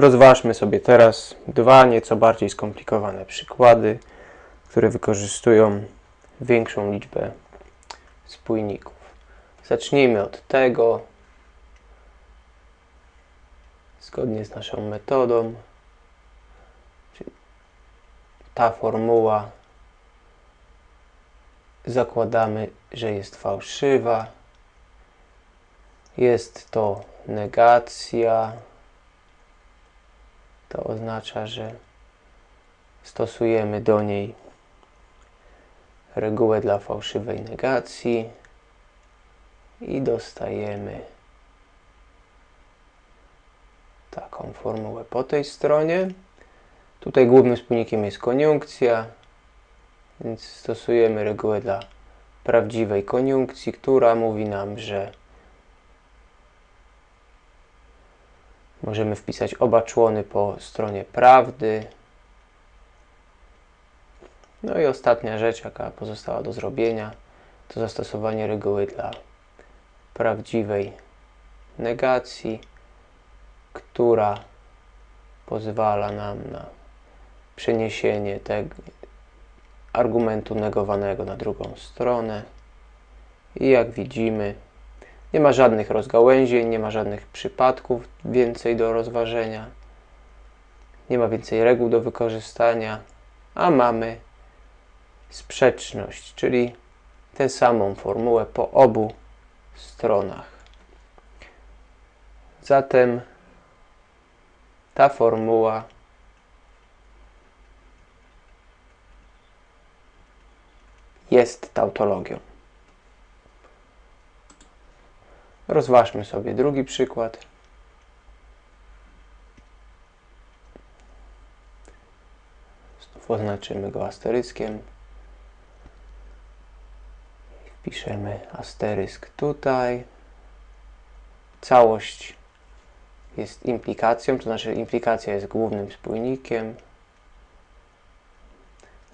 Rozważmy sobie teraz dwa nieco bardziej skomplikowane przykłady, które wykorzystują większą liczbę spójników. Zacznijmy od tego, zgodnie z naszą metodą, ta formuła zakładamy, że jest fałszywa. Jest to negacja. To oznacza, że stosujemy do niej regułę dla fałszywej negacji i dostajemy taką formułę po tej stronie. Tutaj głównym wspólnikiem jest koniunkcja, więc stosujemy regułę dla prawdziwej koniunkcji, która mówi nam, że możemy wpisać oba człony po stronie prawdy. No i ostatnia rzecz, jaka pozostała do zrobienia, to zastosowanie reguły dla prawdziwej negacji, która pozwala nam na przeniesienie tego argumentu negowanego na drugą stronę. I jak widzimy, nie ma żadnych rozgałęzień, nie ma żadnych przypadków więcej do rozważenia, nie ma więcej reguł do wykorzystania, a mamy sprzeczność, czyli tę samą formułę po obu stronach. Zatem ta formuła jest tautologią. Rozważmy sobie drugi przykład. Znów oznaczymy go asteryskiem. Wpiszemy asterysk tutaj. Całość jest implikacją, to znaczy implikacja jest głównym spójnikiem.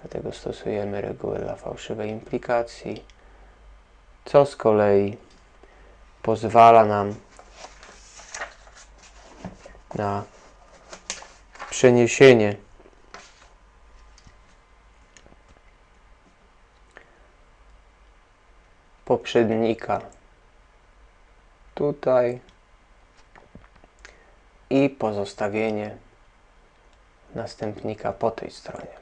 Dlatego stosujemy regułę dla fałszywej implikacji, co z kolei pozwala nam na przeniesienie poprzednika tutaj i pozostawienie następnika po tej stronie.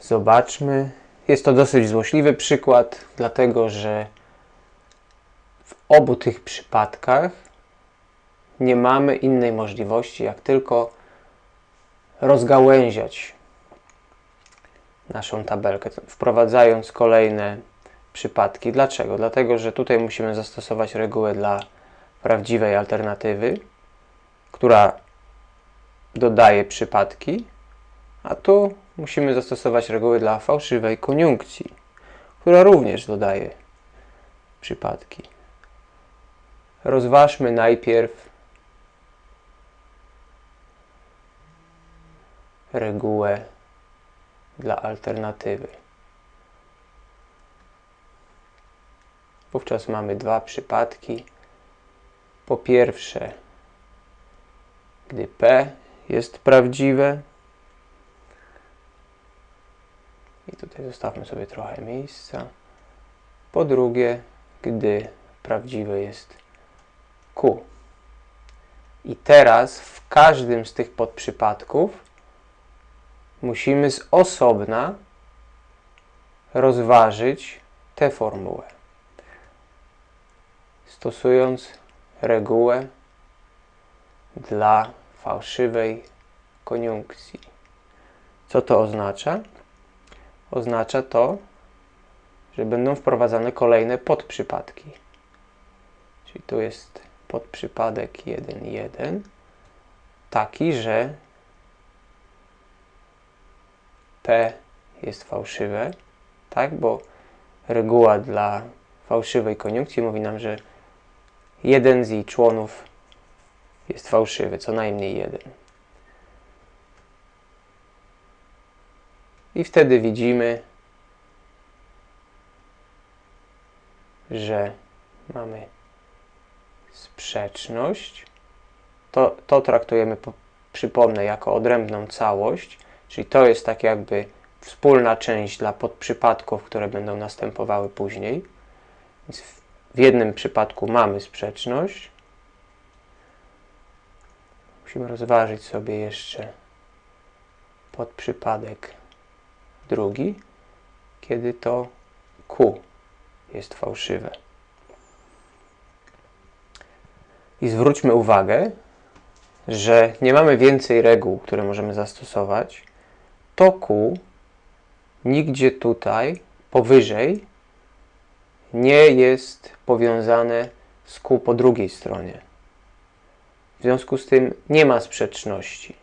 Zobaczmy. Jest to dosyć złośliwy przykład, dlatego że w obu tych przypadkach nie mamy innej możliwości, jak tylko rozgałęziać naszą tabelkę, wprowadzając kolejne przypadki. Dlaczego? Dlatego, że tutaj musimy zastosować regułę dla prawdziwej alternatywy, która dodaje przypadki, a tu musimy zastosować reguły dla fałszywej koniunkcji, która również dodaje przypadki. Rozważmy najpierw regułę dla alternatywy. Wówczas mamy dwa przypadki. Po pierwsze, gdy P jest prawdziwe, i tutaj zostawmy sobie trochę miejsca. Po drugie, gdy prawdziwe jest Q. I teraz w każdym z tych podprzypadków musimy z osobna rozważyć tę formułę. Stosując regułę dla fałszywej koniunkcji. Co to oznacza? Oznacza to, że będą wprowadzane kolejne podprzypadki. Czyli tu jest podprzypadek 1,1 taki, że P jest fałszywe, tak? Bo reguła dla fałszywej koniunkcji mówi nam, że jeden z jej członów jest fałszywy, co najmniej jeden. I wtedy widzimy, że mamy sprzeczność To, to traktujemy, po- przypomnę, jako odrębną całość, czyli to jest tak jakby wspólna część dla podprzypadków, które będą następowały później. Więc w jednym przypadku mamy sprzeczność. Musimy rozważyć sobie jeszcze podprzypadek drugi, kiedy to Q jest fałszywe. I zwróćmy uwagę, że nie mamy więcej reguł, które możemy zastosować. To Q nigdzie tutaj, powyżej, nie jest powiązane z Q po drugiej stronie. W związku z tym nie ma sprzeczności.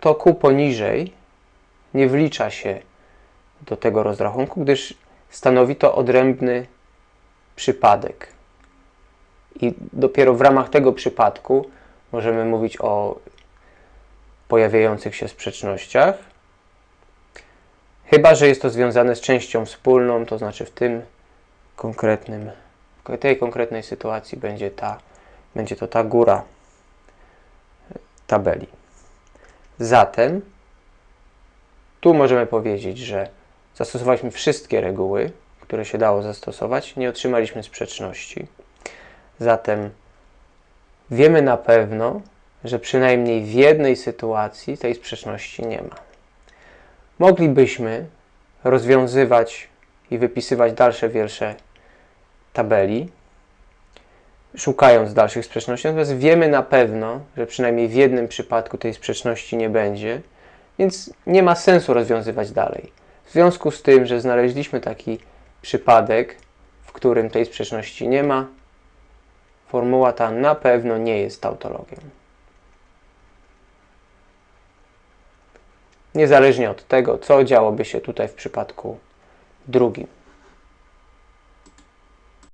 To Q poniżej nie wlicza się do tego rozrachunku, gdyż stanowi to odrębny przypadek. I dopiero w ramach tego przypadku możemy mówić o pojawiających się sprzecznościach. Chyba, że jest to związane z częścią wspólną, to znaczy w tym konkretnym, w tej konkretnej sytuacji będzie, ta, będzie to ta góra tabeli. Zatem tu możemy powiedzieć, że zastosowaliśmy wszystkie reguły, które się dało zastosować, nie otrzymaliśmy sprzeczności. Zatem wiemy na pewno, że przynajmniej w jednej sytuacji tej sprzeczności nie ma. Moglibyśmy rozwiązywać i wypisywać dalsze wiersze tabeli, szukając dalszych sprzeczności, natomiast wiemy na pewno, że przynajmniej w jednym przypadku tej sprzeczności nie będzie, więc nie ma sensu rozwiązywać dalej. W związku z tym, że znaleźliśmy taki przypadek, w którym tej sprzeczności nie ma, formuła ta na pewno nie jest tautologiem. Niezależnie od tego, co działoby się tutaj w przypadku drugim.